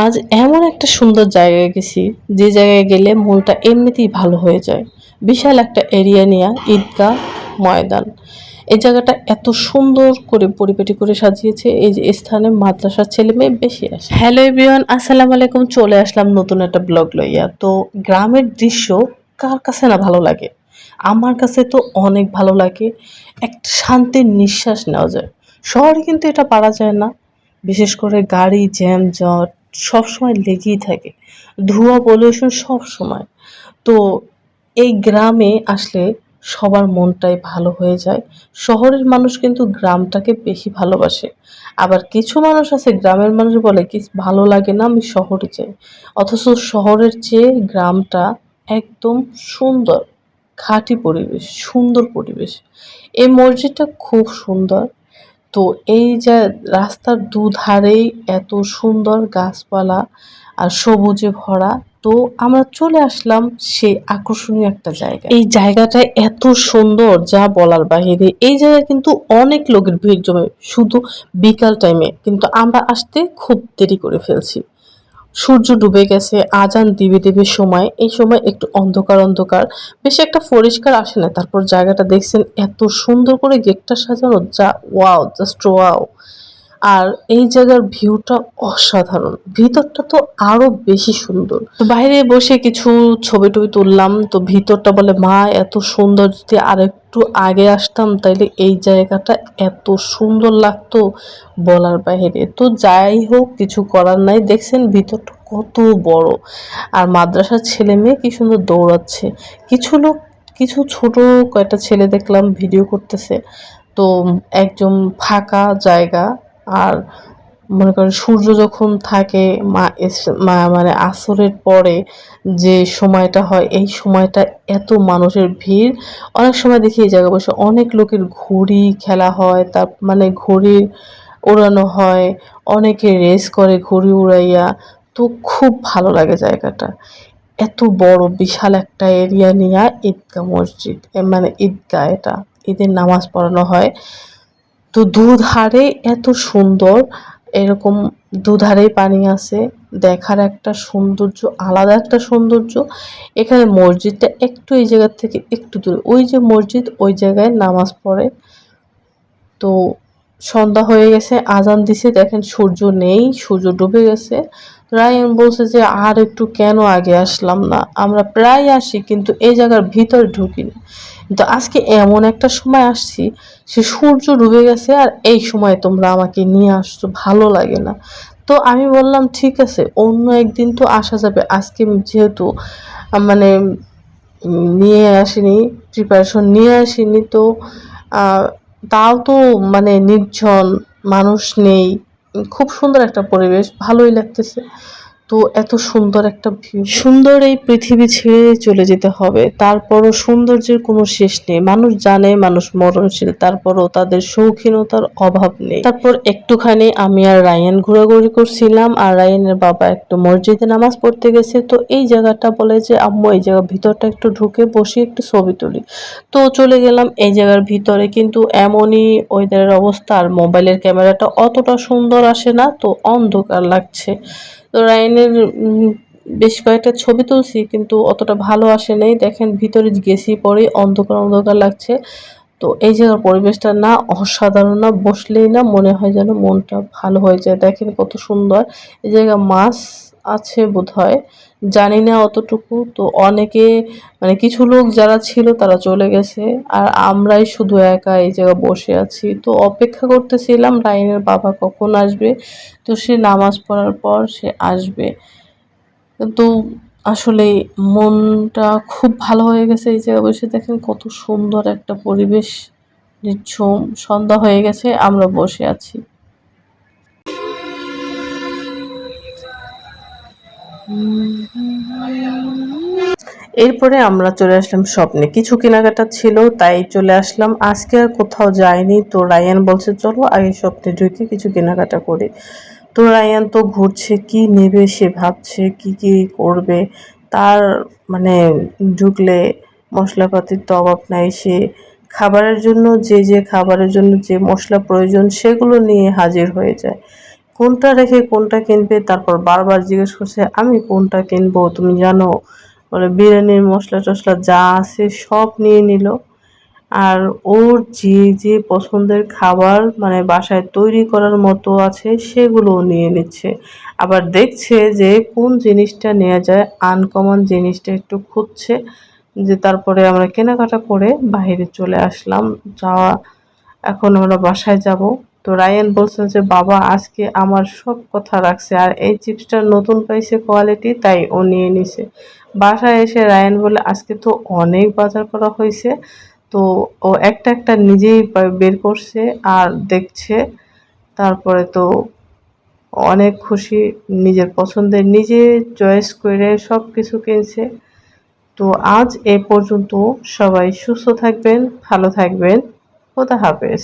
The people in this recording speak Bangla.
আজ এমন একটা সুন্দর জায়গায় গেছি, যে জায়গায় গেলে মনটা এমনিতেই ভালো হয়ে যায়। বিশাল একটা এরিয়া নিয়ে ঈদগাহ ময়দান। এই জায়গাটা এত সুন্দর করে পরিপাটি করে সাজিয়েছে, এই যে স্থানে মাদ্রাসার ছেলে মেয়ে বেশি আসে। হ্যালো এভরিওয়ান আসসালামু আলাইকুম, চলে আসলাম নতুন একটা ব্লগ লইয়া। তো গ্রামের দৃশ্য কার কাছে না ভালো লাগে? আমার কাছে তো অনেক ভালো লাগে, একটা শান্তির নিঃশ্বাস নেওয়া যায়। শহরে কিন্তু এটা পারা যায় না। বিশেষ করে গাড়ি জ্যাম জট সবসময় লেগেই থাকে। ধোঁয়া পলিউশন সব সময় তো এই গ্রামে আসলে সবার মনটাই ভালো হয়ে যায়। শহরের মানুষ কিন্তু গ্রামটাকে বেশি ভালোবাসে। আবার কিছু মানুষ আছে, গ্রামের মানুষ বলে, কি ভালো লাগে না আমি শহরে যাই। অথচ শহরের চেয়ে গ্রামটা একদম সুন্দর। খাঁটি পরিবেশ, সুন্দর পরিবেশ। এই মসজিদটা খুব সুন্দর। তো এই যে রাস্তার দুধারেই এত সুন্দর গাছপালা আর সবুজে ভরা, তো আমরা চলে আসলাম সে আকর্ষণীয় একটা জায়গা এই জায়গাটা এত সুন্দর, যা বলার বাহিরে। এই জায়গায় কিন্তু অনেক লোকের ভিড় জমে, শুধু বিকাল টাইমে কিন্তু আমরা আসতে খুব দেরি করে ফেলছি। সূর্য ডুবে গেছে, আজান দিবে দিবে সময়, এই সময় একটু অন্ধকার অন্ধকার। বেশি একটা পরিষ্কার আসে না। তারপর জায়গাটা দেখছেন এত সুন্দর করে গেটটা সাজানো, যা ওয়াও জাস্ট ওয়াও আর এই জায়গার ভিউটা অসাধারণ। ভিতরটা তো আরও বেশি সুন্দর। তো বাইরে বসে কিছু ছবি টবি তুললাম, তো ভিতরটা বলে, মা, এত সুন্দর, যদি আরেকটু আগে আসতাম, তাইলে এই জায়গাটা এত সুন্দর লাগতো বলার বাইরে। তো যাই হোক, কিছু করার নাই। দেখছেন ভিতরটা কত বড়। আর মাদ্রাসার ছেলে মেয়ে কি সুন্দর দৌড়াচ্ছে। কিছু লোক, কিছু ছোট কয়েকটা ছেলে দেখলাম, ভিডিও করতেছে। তো একজন ফাঁকা জায়গা। আর মনে করেন সূর্য যখন থাকে, মা মানে আসরের পরে যে সময়টা হয়, এই সময়টা এত মানুষের ভিড়। অনেক সময় দেখি এই জায়গায় বসে অনেক লোকের ঘুড়ি খেলা হয়, তার মানে ঘুড়ি ওড়ানো হয়, অনেকে রেস করে ঘুড়ি উড়াইয়া। তো খুব ভালো লাগে জায়গাটা। এত বড়, বিশাল একটা এরিয়া নিয়ে ঈদগাহ মসজিদ মানে ঈদগাহ এটা, ঈদের নামাজ পড়ানো হয়। তো দুধারে এত সুন্দর, এরকম দুধারেই পানি আছে, দেখার একটা সৌন্দর্য, আলাদা একটা সৌন্দর্য। এখানে মসজিদটা একটু এই জায়গার থেকে একটু দূরে, ওই যে মসজিদ, ওই জায়গায় নামাজ পড়ে। তো সন্ধ্যা হয়ে গেছে, আজান দিছে, দেখেন সূর্য নেই, সূর্য ডুবে গেছে। রায়ন বলছে যে, আর একটু কেন আগে আসলাম না? আমরা প্রায় আসি, কিন্তু এই জায়গার ভিতরে ঢুকি না কিন্তু আজকে এমন একটা সময় আসছি, সে সূর্য ডুবে গেছে আর এই সময় তোমরা আমাকে নিয়ে আসছো, ভালো লাগে না। তো আমি বললাম, ঠিক আছে, অন্য একদিন তো আসা যাবে। আজকে যেহেতু মানে নিয়ে আসিনি প্রিপারেশন নিয়ে আসিনি, তো তাও তো মানে নির্জন মানুষ নেই। খুব সুন্দর একটা পরিবেশ ভালোই লাগতেছে। এত সুন্দর একটা ভিউ সুন্দর এই পৃথিবী ছেড়ে চলে যেতে হবে। তারপরও সৌন্দর্যের কোনো শেষ নেই। মানুষ জানে, মানুষ মরণশীল। তারপরও তাদের শৌখিনতার অভাব নেই। তারপর একটুখানি আমি আর রায়ান ঘোরাঘুরি করছিলাম আর রায়ানের বাবা একটু মসজিদে নামাজ পড়তে গেছে। তো এই জায়গাটা বলে যে, আম্মু, এই জায়গার ভিতরটা একটু ঢুকে বসে একটু ছবি তুলি। তো চলে গেলাম এই জায়গার ভিতরে। কিন্তু এমনই ওয়েদারের অবস্থা আর মোবাইলের ক্যামেরাটা অতটা সুন্দর আসে না। তো অন্ধকার লাগছে। তো রায়নের বেশ কয়েকটা ছবি তুলছি, কিন্তু অতটা ভালো আসে নাই। দেখেন, ভিতরে গেছি পরে অন্ধকার অন্ধকার লাগছে। তো এই জায়গার পরিবেশটা না অসাধারণ না, বসলেই না মনে হয় যেন মনটা ভালো হয়ে যায়। দেখেন কত সুন্দর। এই জায়গা মাছ আছে বোধহয়। জানি না অতটুকু। তো অনেকে মানে কিছু লোক যারা ছিল তারা চলে গেছে। আর আমরাই শুধু একা এই জায়গায় বসে আছি। তো অপেক্ষা করতেছিলাম রাইনের বাবা কখন আসবে। তো সে নামাজ পড়ার পর সে আসবে। কিন্তু আসলে মনটা খুব ভালো হয়ে গেছে এই জায়গায় বসে। দেখেন কত সুন্দর একটা পরিবেশ নিঝুম সন্ধ্যা হয়ে গেছে, আমরা বসে আছি। এরপরে আমরা চলে আসলাম স্বপ্নে। কিছু কেনাকাটা ছিল, তাই চলে আসলাম। আজকে আর কোথাও যাইনি। তো রায়ান বলছে, চলো আগে স্বপ্নে ঢুকে, কিছু কেনাকাটা করি। তো রায়ান তো ঘুরছে, কি নেবে সে ভাবছে, কি কি করবে। তার মানে ঢুকলে মশলাপাতির তো অভাব নাই সে। খাবারের জন্য, যে যে খাবারের জন্য যে মশলা প্রয়োজন, সেগুলো নিয়ে হাজির হয়ে যায়। কোনটা রেখে কোনটা কিনবে, তারপর বারবার জিজ্ঞেস করছে, আমি কোনটা কিনবো, তুমি জানো? বলে, বিরিয়ানির মশলা টশলা যা আছে সব নিয়ে নিল। আর ওর যে যে পছন্দের খাবার মানে বাসায় তৈরি করার মতো আছে, সেগুলোও নিয়ে নিচ্ছে। আবার দেখছে যে, কোন জিনিসটা নেওয়া যায়, আনকমন জিনিসটা একটু খুঁজছে, যে তারপরে আমরা কেনাকাটা করে বাইরে চলে আসলাম, যাওয়া, এখন আমরা বাসায় যাব। তো রায়ান বলছেন যে, বাবা, আজকে আমার সব কথা রাখছে আর এই চিপসটা নতুন পাইছে কোয়ালিটি, তাই ও নিয়ে নিছে। বাসায় এসে রায়ান বলে, আজকে তো অনেক বাজার করা হয়েছে তো ও একটা একটা নিজেই বের করছে আর দেখছে। তারপরে তো অনেক খুশি, নিজের পছন্দের নিজে চয়েস করে সব কিছু কিনছে। তো আজ এ পর্যন্ত সবাই সুস্থ থাকবেন, ভালো থাকবেন। খোদা হাফেজ।